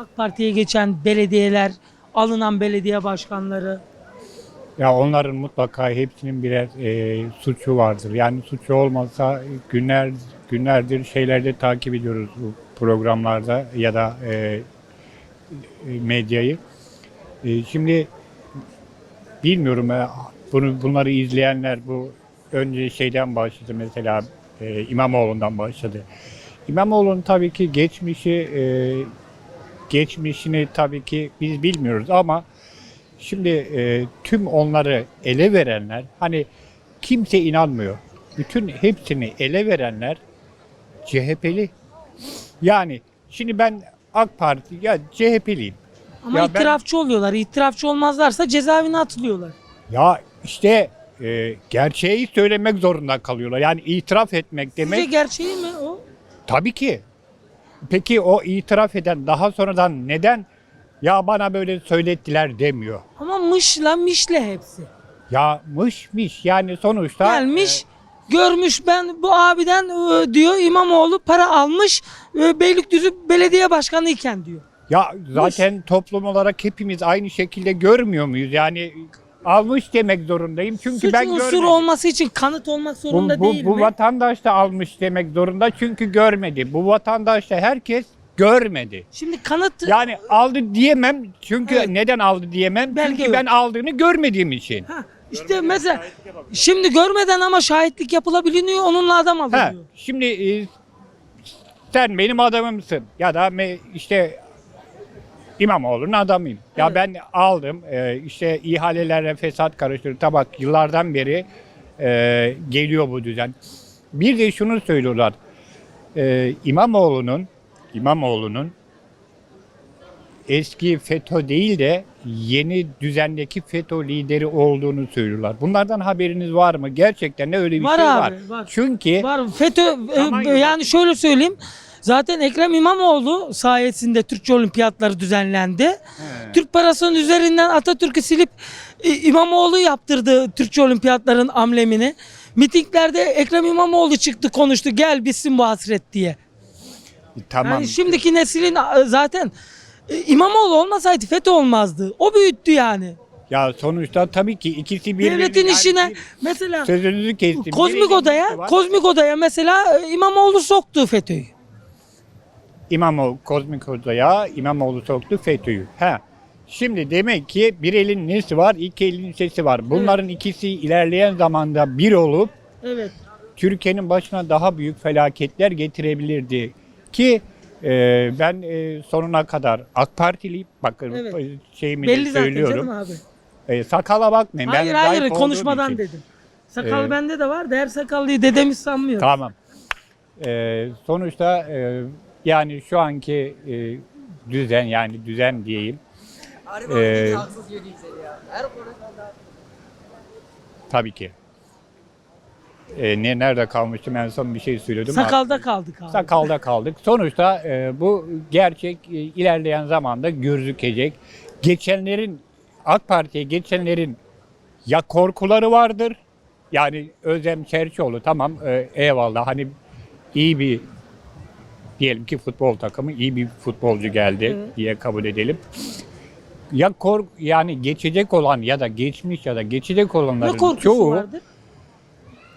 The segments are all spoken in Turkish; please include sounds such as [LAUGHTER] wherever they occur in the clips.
AK Parti'ye geçen belediyeler, alınan belediye başkanları. Ya onların mutlaka hepsinin birer e, suçu vardır. Yani suçu olmasa günler günlerdir şeylerde takip ediyoruz bu programlarda ya da e, e, medyayı. E, şimdi bilmiyorum e, bunu bunları izleyenler bu önce şeyden başladı mesela e, İmamoğlu'ndan başladı. İmamoğlu'nun tabii ki geçmişi e, geçmişini tabii ki biz bilmiyoruz ama Şimdi e, tüm onları ele verenler hani kimse inanmıyor. Bütün hepsini ele verenler CHP'li. Yani şimdi ben AK Parti ya CHP'liyim. Ama Ya ben- itirafçı oluyorlar. İtirafçı olmazlarsa cezaevine atılıyorlar. Ya işte e, gerçeği söylemek zorunda kalıyorlar. Yani itiraf etmek demek Sizce gerçeği mi o? tabii ki. Peki o itiraf eden daha sonradan neden ya bana böyle söylettiler demiyor. Ama mışla mişle hepsi. Ya mışmış yani sonuçta Gelmiş, görmüş ben bu abiden e, diyor İmamoğlu para almış e, Beylikdüzü belediye başkanı iken diyor. Ya zaten toplum olarak hepimiz aynı şekilde görmüyor muyuz? Yani almış demek zorundayım çünkü Suç ben unsuru görmedim. olması için kanıt olmak Bu, zorunda bu, değil bu mi? vatandaş da almış demek zorunda çünkü görmedi. Bu vatandaş da herkes görmedi. Şimdi kanıt Yani aldı diyemem çünkü Evet. neden aldı diyemem Belge çünkü yok. ben aldığını görmediğim için. ha, işte mesela şimdi görmeden ama şahitlik yapılabiliyor onunla adam Ha, alınıyor. şimdi e, sen benim adamımsın ya da işte İmamoğlu'nun adamıyım. Ya Evet. ben aldım e, işte ihalelerle fesat karıştırdı. Tabak yıllardan beri e, geliyor bu düzen. Bir de şunu söylüyorlar. E, İmamoğlu'nun İmamoğlu'nun eski FETÖ değil de yeni düzendeki FETÖ lideri olduğunu söylüyorlar. Bunlardan haberiniz var mı? Gerçekten de öyle bir Var şey abi, var. var. Çünkü Var FETÖ e, yani şöyle söyleyeyim. Zaten Ekrem İmamoğlu sayesinde Türkçe olimpiyatları düzenlendi. Türk parasının üzerinden Atatürk'ü silip e, İmamoğlu yaptırdı Türkçe olimpiyatların amblemini. Mitinglerde Ekrem İmamoğlu çıktı konuştu gel bitsin bu hasret diye. tamam. Yani şimdiki neslin e, zaten e, İmamoğlu olmasaydı FETÖ olmazdı. O büyüttü yani. Ya sonuçta tabii ki ikisi bir Devletin işine mesela sözünüzü kestim. Kozmik Birinin Oda'ya, var? Kozmik Oda'ya mesela e, İmamoğlu soktu FETÖ'yü. İmamoğlu Kozmik Oda'ya İmamoğlu soktu FETÖ'yü. Ha. Şimdi demek ki bir elin nesi var, iki elin sesi var. Bunların ikisi ilerleyen zamanda bir olup Evet. Türkiye'nin başına daha büyük felaketler getirebilirdi. Ki e, ben e, sonuna kadar AK Partiliyim. Bakın Evet. e, şeyimi Belli de zaten söylüyorum. canım abi. E, sakala bakmayın. Hayır ben hayır konuşmadan için. dedim. Sakal Ee, bende de var. Değer sakallıyı dedemiz sanmıyor. Tamam. Ee, sonuçta e, yani şu anki e, düzen yani düzen diyeyim. Harbi Ee. Tabii ki. Ee, ne nerede kalmıştım en son bir şey söylüyordum. Sakalda kaldık abi. Sakalda kaldık. Sonuçta e, bu gerçek e, ilerleyen zamanda gözükecek. Geçenlerin AK Parti'ye geçenlerin ya korkuları vardır. Yani Özlem Çerçioğlu tamam e, eyvallah hani iyi bir diyelim ki futbol takımı iyi bir futbolcu geldi Evet. diye kabul edelim. Ya kork yani geçecek olan ya da geçmiş ya da geçecek ne olanların korkusu çoğu vardır?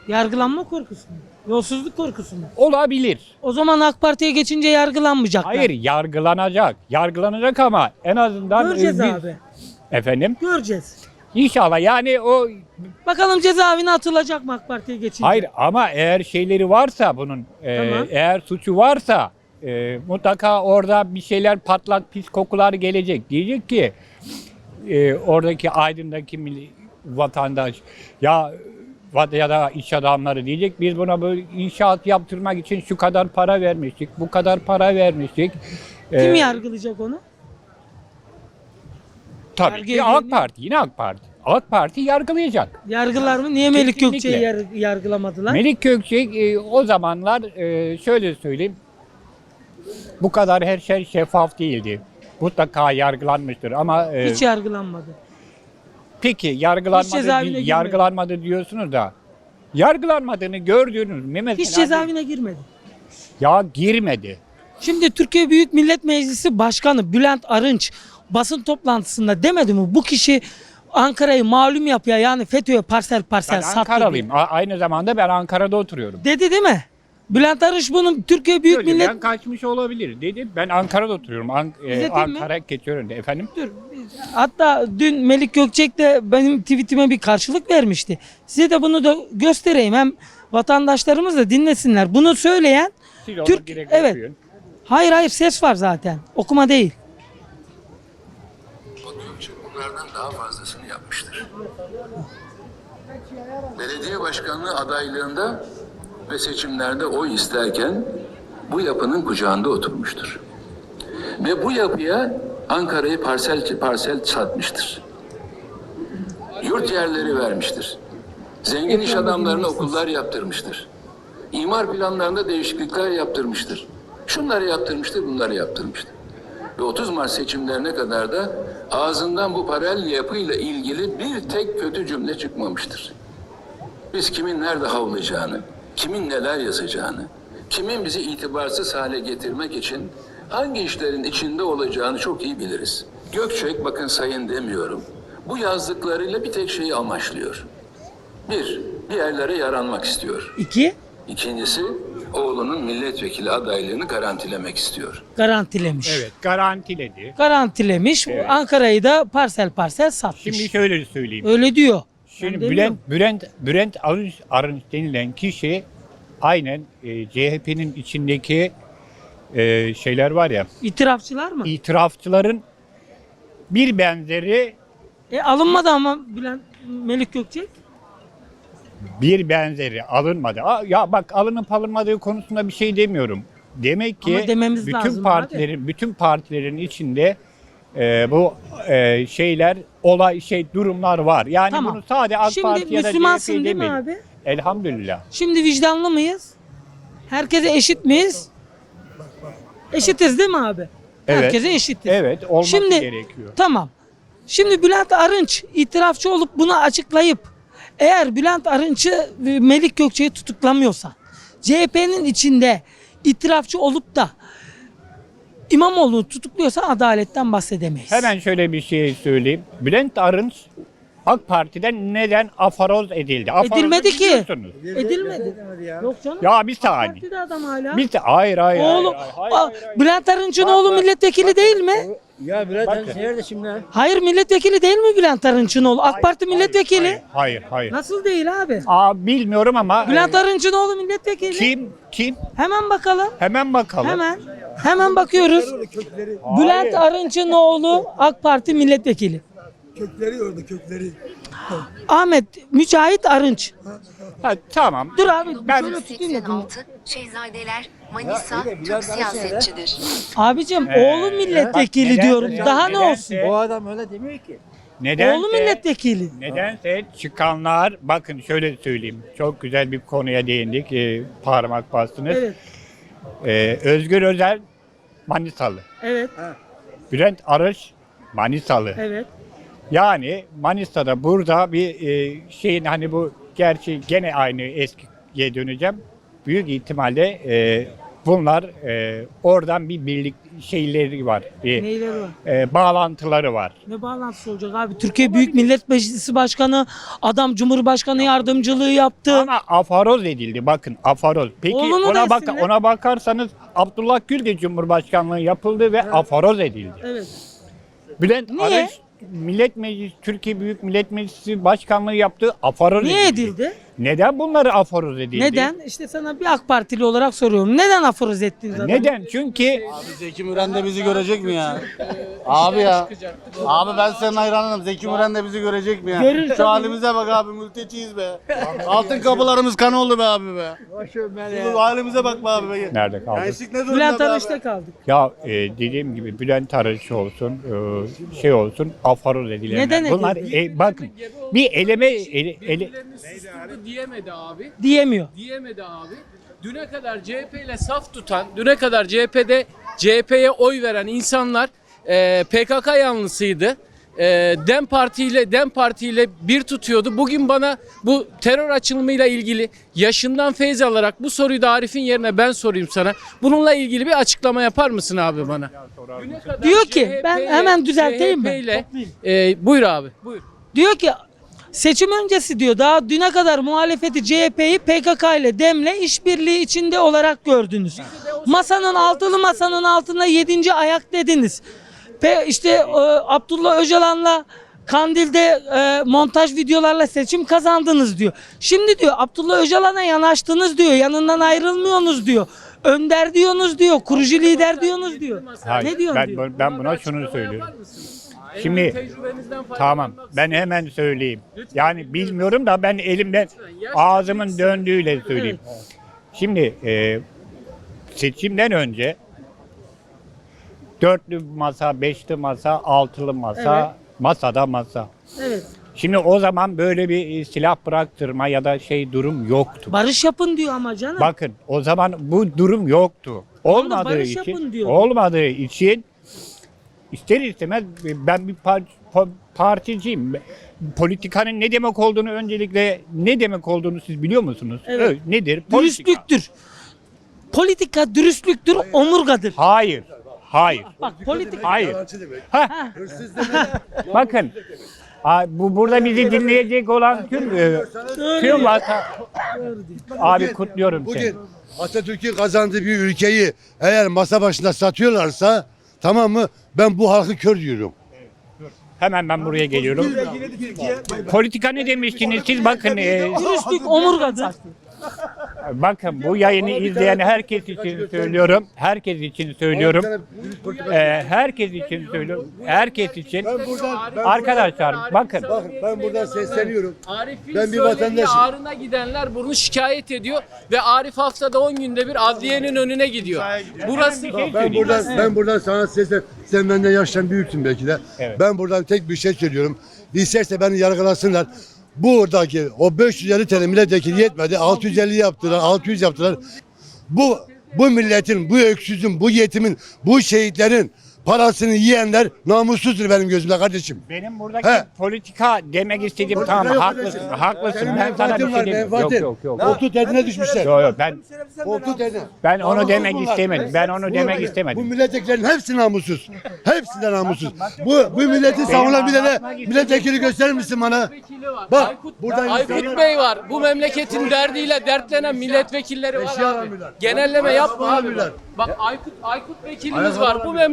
Yargılanma korkusu mu? Yolsuzluk korkusu mu? olabilir. O zaman AK Parti'ye geçince yargılanmayacaklar. Hayır yargılanacak. Yargılanacak ama en azından Göreceğiz biz- abi. Efendim? Göreceğiz. İnşallah yani o Bakalım cezaevine atılacak mı AK Parti'ye geçince? hayır ama eğer şeyleri varsa bunun e, Tamam. eğer suçu varsa e, mutlaka orada bir şeyler patlak pis kokular gelecek. Diyecek ki e, oradaki Aydın'daki milli- vatandaş ya ya da iş adamları diyecek biz buna böyle inşaat yaptırmak için şu kadar para vermiştik, bu kadar para vermiştik. Kim E, yargılayacak onu? Tabii ki AK Parti, yine AK Parti. AK Parti yargılayacak. Yargılar mı? Niye Melik Kesinlikle. Gökçe'yi yar- yargılamadılar? Melik Gökçek e, o zamanlar e, şöyle söyleyeyim. Bu kadar her şey şeffaf değildi. Mutlaka yargılanmıştır ama e, Hiç yargılanmadı. peki Hiç yargılanmadı, cezaevine girmedi. yargılanmadı diyorsunuz da yargılanmadığını gördüğünüz mesela Hiç cezaevine girmedi. ya girmedi. Şimdi Türkiye Büyük Millet Meclisi Başkanı Bülent Arınç basın toplantısında demedi mi bu kişi Ankara'yı malum yapıyor yani FETÖ'ye parsel parsel Ben sattı Ankaralıyım. diye. Aynı zamanda ben Ankara'da oturuyorum. Dedi değil mi? Bülent Arınç bunun Türkiye Büyük Öyle, Millet Ben kaçmış olabilir dedi. Ben Ankara'da oturuyorum. An- e? Ankara Keçiören'de efendim. Dur. Hatta dün Melik Gökçek de benim tweetime bir karşılık vermişti. Size de bunu da göstereyim. Hem vatandaşlarımız da dinlesinler. Bunu söyleyen onu Türk evet. okuyun. Hayır hayır ses var zaten. Okuma değil. Bunlardan daha fazlasını yapmıştır. Belediye başkanlığı adaylığında ve seçimlerde oy isterken bu yapının kucağında oturmuştur. Ve bu yapıya Ankara'yı parsel parsel satmıştır. Yurt yerleri vermiştir. Zengin iş adamlarına okullar yaptırmıştır. İmar planlarında değişiklikler yaptırmıştır. Şunları yaptırmıştır, bunları yaptırmıştır. Ve 30 Mart seçimlerine kadar da ağzından bu paralel yapıyla ilgili bir tek kötü cümle çıkmamıştır. Biz kimin nerede havlayacağını, kimin neler yazacağını, kimin bizi itibarsız hale getirmek için hangi işlerin içinde olacağını çok iyi biliriz. Gökçek bakın sayın demiyorum. Bu yazdıklarıyla bir tek şeyi amaçlıyor. Bir, bir yerlere yaranmak istiyor. İki, İkincisi, oğlunun milletvekili adaylığını garantilemek istiyor. garantilemiş. Evet garantiledi. Garantilemiş. Evet. Ankara'yı da parsel parsel satmış. Şimdi şöyle söyleyeyim. Öyle diyor. Şimdi Ben Bülent. Bülent Bülent Arınç, Arınç denilen kişi aynen e, CHP'nin içindeki e, şeyler var ya İtirafçılar mı? itirafçıların bir benzeri E alınmadı ama Bülent Melik Gökçek. Bir benzeri alınmadı. Aa, ya bak alınıp alınmadığı konusunda bir şey demiyorum. Demek ki Ama dememiz bütün lazım partilerin bütün partilerin içinde e, bu e, şeyler olay şey durumlar var. Yani Tamam. bunu sadece AK Şimdi Parti ya da Müslümansın CHP değil mi demeyin. abi? Elhamdülillah. Şimdi vicdanlı mıyız? Herkese eşit miyiz? Eşitiz değil mi abi? Evet. Herkese eşitiz. Evet olması Şimdi gerekiyor. tamam. Şimdi Bülent Arınç itirafçı olup bunu açıklayıp eğer Bülent Arınç'ı ve Melik Gökçe'yi tutuklamıyorsa CHP'nin içinde itirafçı olup da İmamoğlu'nu tutukluyorsa adaletten bahsedemeyiz. Hemen şöyle bir şey söyleyeyim. Bülent Arınç AK Parti'den neden afaroz edildi? Afarozu Edilmedi ki. biliyorsunuz. Edilmedi. Yok canım. Ya bir AK saniye. Parti'de adam hala. Bir de hayır hayır. Oğlu, hayır, hayır, Aa, hayır, hayır. Bülent Arınç'ın oğlu milletvekili değil mi? Ya Bülent Arınç nerede şimdi? Hayır milletvekili değil mi Bülent Arınç'ın oğlu? AK Parti milletvekili. Hayır, hayır, hayır. Nasıl değil abi? Aa, bilmiyorum ama Bülent e, Arınç'ın oğlu milletvekili. kim kim? Hemen bakalım. Hemen bakalım. Hemen. Hemen bakıyoruz. Bülent Arınç'ın oğlu AK Parti milletvekili. Kökleri orada kökleri. Ahmet Mücahit Arınç. Ha, tamam. Dur abi. Ben- şöyle tutayım da dinle. 86 Şehzadeler Manisa Türk siyasetçidir. Abicim Ee, oğlu milletvekili bak neden- diyorum. neden- Daha ne olsun? O adam öyle demiyor ki. Nedense, Oğlu milletvekili. Nedense çıkanlar bakın şöyle söyleyeyim. Çok güzel bir konuya değindik. e, parmak bastınız. Evet. E, Özgür Özel Manisalı. Evet. Bülent Arış Manisalı. Evet. Yani Manisa'da burada bir e, şeyin hani bu gerçi gene aynı eskiye döneceğim. Büyük ihtimalle e, bunlar e, oradan bir birlik şeyleri var. Bir Neyleri var? e, bağlantıları var. Ne bağlantısı olacak abi? Türkiye Büyük Millet Meclisi Başkanı, adam Cumhurbaşkanı yardımcılığı yaptı. Ama afaroz edildi bakın afaroz. Peki Oğlunu ona bak ona bakarsanız Abdullah Gül de Cumhurbaşkanlığı yapıldı ve afaroz edildi. Evet. Bülent Niye? Arınç Millet Meclisi Türkiye Büyük Millet Meclisi Başkanlığı yaptığı afaroz Niye edildi. Neden bunları aforoz edildi? Neden? İşte sana bir AK Partili olarak soruyorum. Neden aforoz ettin zaten? Neden? Çünkü Zeki Müren de bizi görecek mi ya? Abi ya. Abi ben senin hayranınım. Zeki Müren de bizi görecek mi ya? Görür tabii. Şu halimize bak abi mülteciyiz be. Altın kapılarımız kan oldu be abi be. Şu halimize bak be abi be. nerede kaldı? Gençlik ne durumda Bülent be Arınç'ta abi? kaldık. Ya e, dediğim gibi Bülent Arınç olsun, e, şey olsun, aforoz edilenler. Neden Bunlar edildi? e, bakın bir eleme ele, ele, diyemedi abi. Diyemiyor. Diyemedi abi. Düne kadar CHP ile saf tutan, düne kadar CHP'de CHP'ye oy veren insanlar e, PKK yanlısıydı. e, Dem Parti ile Dem Parti ile bir tutuyordu. Bugün bana bu terör açılımıyla ilgili yaşından feyz alarak bu soruyu da Arif'in yerine ben sorayım sana. Bununla ilgili bir açıklama yapar mısın abi bana? Kadar Diyor ki, ben hemen düzelteyim mi? CHP E, buyur abi. Buyur. Diyor ki seçim öncesi diyor daha düne kadar muhalefeti CHP'yi PKK ile DEM'le işbirliği içinde olarak gördünüz. Masanın altılı masanın altında yedinci ayak dediniz. Pe işte e, Abdullah Öcalan'la Kandil'de e, montaj videolarla seçim kazandınız diyor. Şimdi diyor Abdullah Öcalan'a yanaştınız diyor. Yanından ayrılmıyorsunuz diyor. Önder diyorsunuz diyor. Kurucu lider diyorsunuz diyor. Hayır, ne diyorsun ben, diyor. ben buna şunu söylüyorum. Şimdi- tecrübenizden Tamam faydalanmak ben hemen söyleyeyim. Lütfen. Yani bilmiyorum da ben elimden ağzımın döndüğüyle söyleyeyim. Şimdi e, seçimden önce dörtlü masa, beşli masa, altılı masa, masada masa. Evet. Şimdi o zaman böyle bir silah bıraktırma ya da şey durum yoktu. Barış yapın diyor ama canım. Bakın o zaman bu durum yoktu. Olmadığı barış yapın için diyor. olmadığı için ister istemez ben bir par- pa- particiyim. Politikanın ne demek olduğunu öncelikle ne demek olduğunu siz biliyor musunuz? Evet. Ö- Nedir? Politika. Dürüstlüktür. Politika dürüstlüktür, omurgadır. Hayır. Hayır. Bak politika Hayır. Hah. [LAUGHS] Bakın. a- Bu burada bizi dinleyecek olan tüm e, tüm vatan abi kutluyorum seni. Bugün Atatürk'ün kazandığı bir ülkeyi eğer masa başında satıyorlarsa tamam mı ben bu halkı kör diyorum. Hemen ben buraya geliyorum. Politika ne demiştiniz siz bakın e, dürüstlük omurgadır. Bakın bu yayını izleyen herkes için söylüyorum. Herkes için söylüyorum. E, herkes için söylüyorum. Herkes için. Arkadaşlar bakın. Bakın ben buradan sesleniyorum. Arif'in Ben bir söylediği vatandaşım. ağrına gidenler bunu şikayet ediyor ve Arif haftada 10 günde bir adliyenin önüne gidiyor. Burası Ben buradan ben buradan sana seslen. Sen benden yaştan büyüksün belki de. Ben buradan tek bir şey söylüyorum. İsterse beni yargılasınlar. Buradaki o 550 TL milletvekili yetmedi. 650 yaptılar, 600 yaptılar. Bu bu milletin, bu öksüzün, bu yetimin, bu şehitlerin parasını yiyenler namussuzdur benim gözümde kardeşim. Benim buradaki He. politika demek istediğim tamam haklısın. Haklısın. Ben sana bir şey demiyorum. Yok yok yok. Koltuğu derdine düşmüşler. Yok yok ben Koltuğu derdine. ben onu Namussuz demek bunlar. istemedim. Ben onu Bu- demek Bu istemedim. milletvekillerin hepsi namussuz. Hepsi de namussuz. Bu bu milleti savunan bir tane milletvekili gösterir misin bana? var. Bak, Aykut, buradan Aykut Bey var. Bu memleketin derdiyle dertlenen milletvekilleri var abi. Genelleme yapma abi. Bak Aykut Aykut vekilimiz var. Bu alamıyorlar.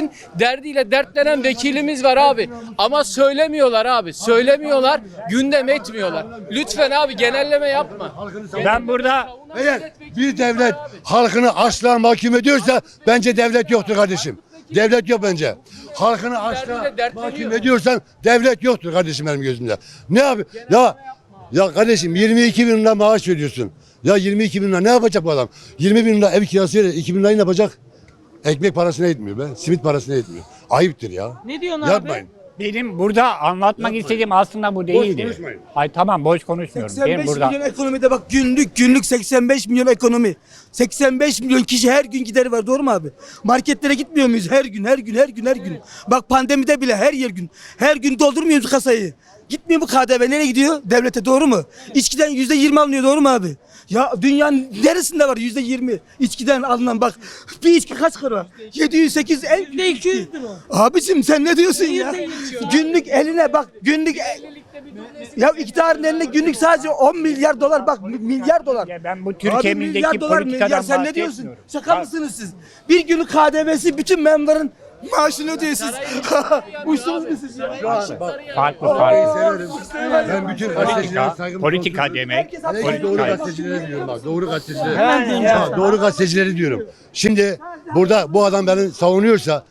Memleketin derdiyle dertlenen vekilimiz var abi. Ama söylemiyorlar abi. Söylemiyorlar. Gündem etmiyorlar. Lütfen abi genelleme yapma. Ben burada Eğer bir devlet halkını açlığa mahkum ediyorsa bence devlet yoktur kardeşim. Devlet yok bence. Halkını açlığa Derdiyle dertleniyor. mahkum ediyorsan devlet yoktur kardeşim benim gözümde. Ne abi? Ya ya kardeşim 22 bin lira maaş veriyorsun. Ya 22 bin lira ne yapacak bu adam? 20 bin lira ev kirası veriyor. 2 bin lirayı ne yapacak? Ekmek parasına yetmiyor be. Simit parasına yetmiyor. Ayıptır ya. Ne diyorsun abi? Yapmayın. benim burada anlatmak istediğim aslında bu değildi. konuşmayın. Ay tamam boş konuşmuyorum. Benim 85 burada milyon ekonomide bak günlük günlük 85 milyon ekonomi. 85 milyon kişi her gün gideri var doğru mu abi? Marketlere gitmiyor muyuz her gün her gün her gün her gün. Bak pandemide bile her yer gün. Her gün doldurmuyor muyuz kasayı? Gitmiyor mu KDV nereye gidiyor? Devlete doğru mu? İçkiden yüzde yirmi alınıyor doğru mu abi? Ya dünyanın neresinde var yüzde yirmi içkiden alınan bak bir içki kaç para? 708 en Yüzde 200'dür o. Abicim sen ne diyorsun ya? Günlük eline bak günlük ya iktidarın eline günlük sadece 10 milyar dolar bak mi- milyar dolar. Ya ben bu Abi Türkiye'mizdeki milyar dolar milyar sen ne diyorsun? Şaka mısınız siz? Bir günlük KDV'si bütün memurların maaşını ödüyor siz. Uçtunuz mu siz farklı farklı. Ben bütün gazetecilere Politika, saygım politika sonsuz. demek. Hele ki doğru Politika. gazetecileri diyorum bak. Doğru gazetecileri. Ha, doğru gazetecileri diyorum. Şimdi burada bu adam beni savunuyorsa,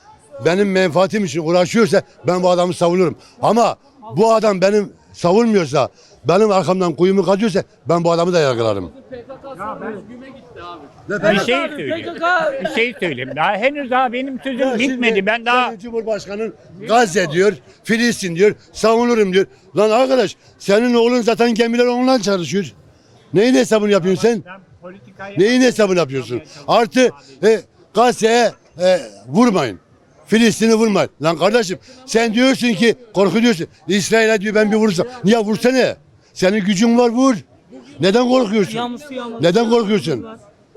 benim menfaatim için uğraşıyorsa ben bu adamı savunurum. Ama bu adam benim savunmuyorsa, benim arkamdan kuyumu kazıyorsa ben bu adamı da yargılarım. Bir şey söyleyeyim. Bir şey söyleyeyim. Daha henüz daha benim sözüm bitmedi. Ben daha Sayın Cumhurbaşkanı Gazze diyor, Filistin diyor, savunurum diyor. Lan arkadaş senin oğlun zaten gemiler onunla çalışıyor. Neyin hesabını yapıyorsun sen? politikayı Neyin hesabını yapıyorsun? Artı e, Gazze'ye e, vurmayın. Filistin'i vurma. Lan kardeşim sen diyorsun ki korkuyorsun. İsrail'e diyor ben bir vursam. Niye vursana? Senin gücün var vur. Neden korkuyorsun? Neden korkuyorsun?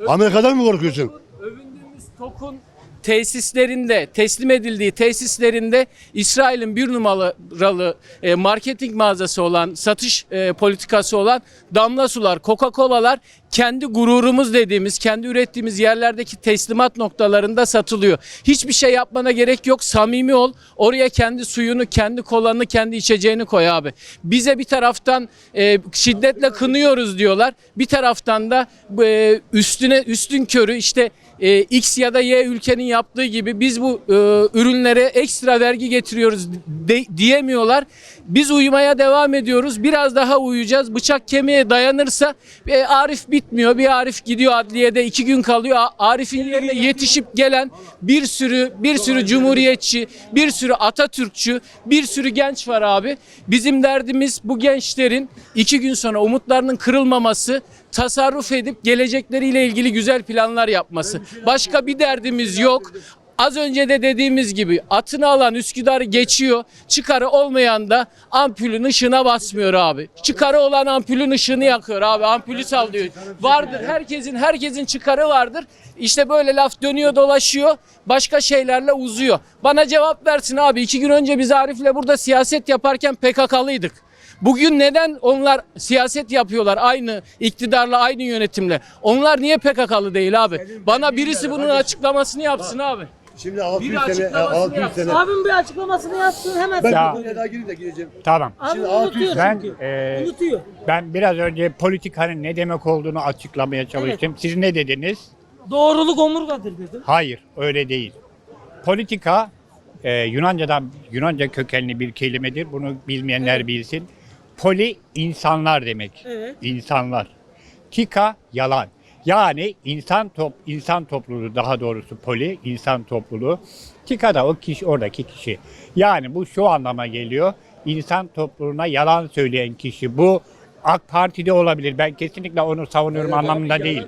Amerika'dan mı korkuyorsun? övündüğümüz TOK'un tesislerinde, teslim edildiği tesislerinde İsrail'in bir numaralı e, marketing mağazası olan, satış e, politikası olan damla sular, Coca-Cola'lar kendi gururumuz dediğimiz, kendi ürettiğimiz yerlerdeki teslimat noktalarında satılıyor. Hiçbir şey yapmana gerek yok. Samimi ol. Oraya kendi suyunu, kendi kolanı, kendi içeceğini koy abi. Bize bir taraftan e, şiddetle kınıyoruz diyorlar. Bir taraftan da e, üstüne üstün körü işte e, X ya da Y ülkenin yaptığı gibi biz bu e, ürünlere ekstra vergi getiriyoruz de- diyemiyorlar. Biz uyumaya devam ediyoruz. Biraz daha uyuyacağız. Bıçak kemiğe dayanırsa e, Arif bitmiyor. Bir Arif gidiyor adliyede iki gün kalıyor. Arif'in yerine yetişip gelen bir sürü bir sürü cumhuriyetçi, bir sürü Atatürkçü, bir sürü genç var abi. Bizim derdimiz bu gençlerin iki gün sonra umutlarının kırılmaması, tasarruf edip gelecekleriyle ilgili güzel planlar yapması. Başka bir derdimiz yok. Az önce de dediğimiz gibi atını alan Üsküdar'ı geçiyor. Çıkarı olmayan da ampulün ışığına basmıyor abi. Çıkarı olan ampulün ışığını yakıyor abi. Ampulü sallıyor. Vardır herkesin herkesin çıkarı vardır. İşte böyle laf dönüyor dolaşıyor. Başka şeylerle uzuyor. Bana cevap versin abi. İki gün önce biz Arif'le burada siyaset yaparken PKK'lıydık. Bugün neden onlar siyaset yapıyorlar aynı iktidarla aynı yönetimle? Onlar niye PKK'lı değil abi? Bana birisi bunun açıklamasını yapsın abi. Şimdi 600 Biri sene, açıklamasını 600 yapsın. sene. Abim bir açıklamasını yapsın hemen. Ben Ya- konuya daha gireyim de gireceğim. Tamam. Abi Şimdi unutuyor Ben çünkü. e, Unutuyor. ben biraz önce politikanın ne demek olduğunu açıklamaya çalıştım. Siz ne dediniz? Doğruluk omurgadır dedim. Hayır, öyle değil. Politika e, Yunanca'dan Yunanca kökenli bir kelimedir. Bunu bilmeyenler bilsin. Poli insanlar demek. Evet. İnsanlar. Tika yalan. Yani insan top insan topluluğu daha doğrusu poli insan topluluğu. Tika da o kişi oradaki kişi. Yani bu şu anlama geliyor. İnsan topluluğuna yalan söyleyen kişi. Bu AK Parti'de olabilir. Ben kesinlikle onu savunuyorum anlamında değil.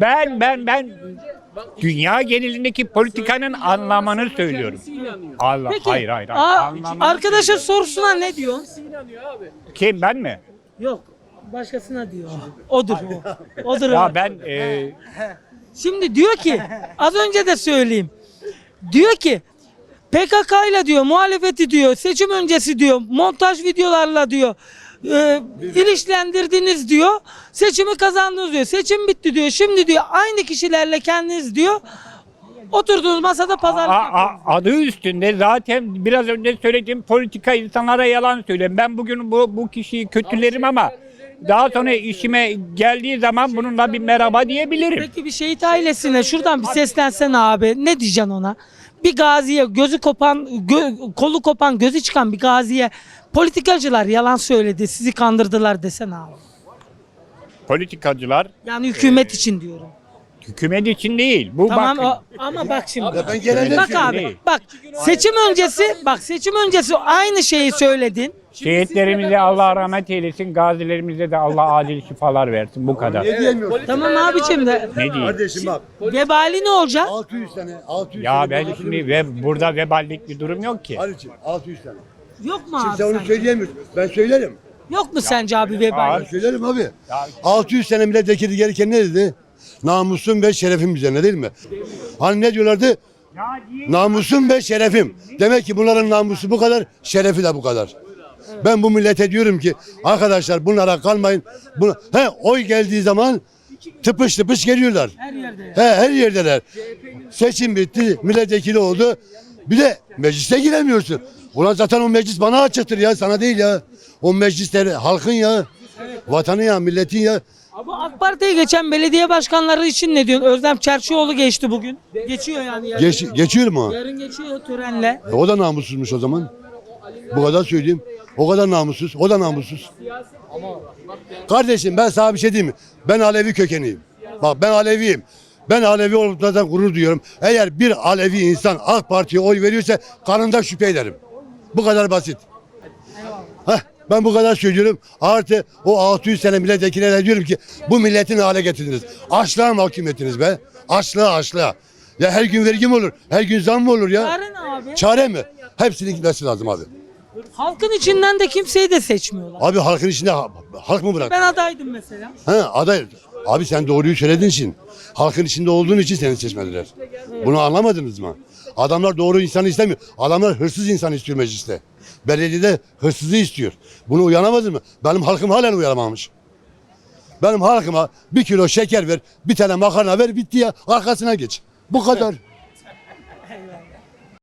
Ben ben ben dünya genelindeki politikanın anlamını söylüyorum. Allah Peki. hayır hayır. hayır. Aa, Anlamını arkadaşa sorusuna ne diyorsun? Kim ben mi? Yok. Başkasına diyor. Odur o. Odur Ya ben e, Şimdi diyor ki az önce de söyleyeyim. Diyor ki PKK ile diyor muhalefeti diyor seçim öncesi diyor montaj videolarla diyor e, ilişkilendirdiniz diyor. Seçimi kazandınız diyor. Seçim bitti diyor. Şimdi diyor aynı kişilerle kendiniz diyor oturduğunuz masada pazarlık A- yapıyorsunuz. adı üstünde zaten biraz önce söylediğim politika insanlara yalan söylüyor. Ben bugün bu bu kişiyi kötülerim ama daha sonra işime geldiği zaman bununla bir merhaba diyebilirim. Peki bir şehit ailesine şuradan bir seslensen abi. Ne diyeceksin ona? Bir gaziye gözü kopan, gö- kolu kopan, gözü çıkan bir gaziye politikacılar yalan söyledi, sizi kandırdılar desen abi. Politikacılar Yani hükümet için diyorum. hükümet için değil. Bu Tamam bakın. o, ama bak şimdi. Ben genelde Bak abi değil. bak seçim öncesi bak seçim öncesi aynı şeyi söyledin. Şehitlerimize Allah rahmet eylesin, gazilerimize de Allah adil şifalar versin. Bu kadar. Ne diyemiyorsun? Tamam abicim de Ne diyeyim? Kardeşim bak. vebali ne olacak? 600 sene, 600 Ya ben şimdi ve burada veballik bir durum yok ki. Halicim 600 sene. Yok mu abi Kimse onu sence? söyleyemiyor. Ben söylerim. Yok mu sence abi Ben vebali? söylerim abi. 600 sene milletvekili gelirken ne dedi? Namusum ve şerefim üzerine değil mi? Hani ne diyorlardı? Namusum ve şerefim. Demek ki bunların namusu bu kadar, şerefi de bu kadar. Ben bu millete diyorum ki arkadaşlar bunlara kalmayın. Buna, he oy geldiği zaman tıpış tıpış geliyorlar. Her yerde. He her yerdeler. Seçim bitti, milletvekili oldu. Bir de meclise giremiyorsun. Ulan zaten o meclis bana açıktır ya, sana değil ya. O meclisler halkın ya. Vatanı ya, milletin ya. Bu AK Parti'ye geçen belediye başkanları için ne diyorsun? Özlem Çerçioğlu geçti bugün. Geçiyor yani. yarın. Geç, geçiyor mu? Yarın geçiyor törenle. E, o da namussuzmuş o zaman. Bu kadar söyleyeyim. O kadar namussuz, o da namussuz. Kardeşim ben sana bir şey diyeyim mi? Ben Alevi kökeniyim. Bak ben Aleviyim. Ben Alevi olmaktan gurur duyuyorum. Eğer bir Alevi insan AK Parti'ye oy veriyorsa kanında şüphe ederim. Bu kadar basit. Heh, ben bu kadar söylüyorum. Artı o 600 sene milletvekillerine diyorum ki bu milletin hale getirdiniz. Açlığa mahkum ettiniz be. Açlığa açlığa. Ya her gün vergi mi olur? Her gün zam mı olur ya? Çare ne abi? Çare mi? Hepsinin gitmesi lazım abi. Halkın içinden de kimseyi de seçmiyorlar. Abi halkın içinde ha- halk mı bırak? Ben adaydım mesela. He aday. Abi sen doğruyu söylediğin için. Halkın içinde olduğun için seni seçmediler. Bunu anlamadınız mı? Adamlar doğru insanı istemiyor. Adamlar hırsız insan istiyor mecliste. Belediyede hırsızı istiyor. Bunu uyanamadın mı? Benim halkım halen uyanamamış. Benim halkıma bir kilo şeker ver, bir tane makarna ver, bitti ya. Arkasına geç. Bu kadar.